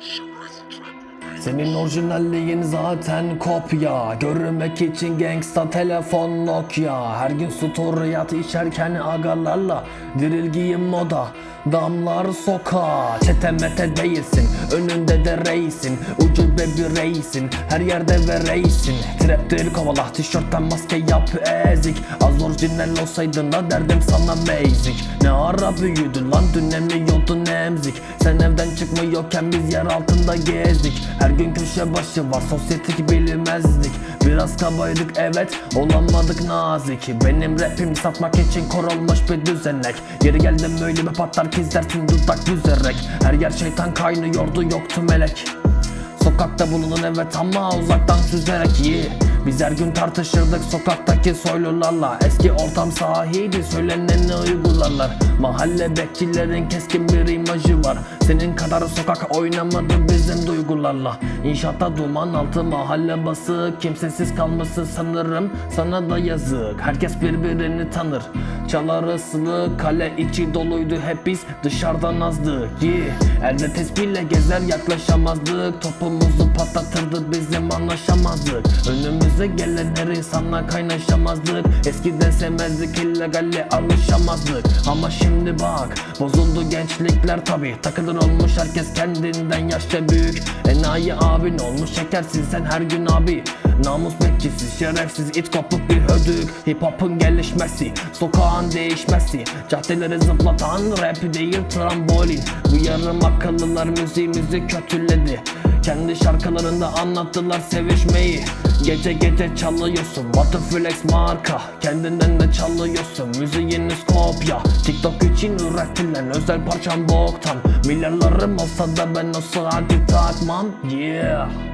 Show us. Senin orijinalliğin zaten kopya. Görmek için gangsta telefon Nokia. Her gün story at içerken agalarla Diril giyim moda. Damlar sokağa. Çete mete değilsin Önünde de reisin. Ucube bir reisin Her yerde ve reisin. Trapleri kovala Tişörtten maske yap ezik. Az orijinal olsaydın da derdim sana amazing Ne ara büyüdün lan dün emiyordun emzik? Sen evden çıkmıyorken biz yer altında gezdik Her gün köşe başı var sosyetik bilinmezdik Biraz kabaydık evet olamadık nazik. Benim rapim satmak için kurulmuş bir düzenek. Geri geldim öyle patlar ki izlersin dudak büzerek Her yer şeytan kaynıyordu yoktu melek. Sokakta bulunun evet ama uzaktan süzerek iyi Biz her gün tartışırdık sokaktaki soylularla. Eski ortam sahiydi söyleneni uygularlar. Mahalle bekçilerin keskin bir imajı var. Senin kadar sokak oynamadı bizim duygularla. İnşaatta duman altı mahalle bası. Kimsesiz kalması sanırım sana da yazık. Herkes birbirini tanır. Çalar ıslı kale içi doluydu. Hep biz dışarıdan azdık. Yeah. Elde tespihle gezer yaklaşamazdık. Topumuzu patlatırdı bizim anlaşamazdık Önümüze gelen her insanla kaynaşamazdık Eskiden sevmezdik illegalle alışamazdık. Ama şimdi bak bozuldu gençlikler tabi Takılır olmuş herkes kendinden yaşça büyük. Enayi abin olmuş şekersin sen her gün abi. Namus bekçisi, şerefsiz it kopuk bir hödük. Hip hop'un gelişmesi, sokağın değişmesi. Caddeleri zıplatan rap değil trambolin. Bu yarım akıllılar müziğimizi kötüledi. Kendi şarkılarında anlattılar sevişmeyi Gece gece çalıyorsun Butterflex marka. Kendinden de çalıyorsun Müziğiniz kopya. TikTok için üretilen özel parçam boktan. Milyarlarım olsa ben o saati takmam Yeah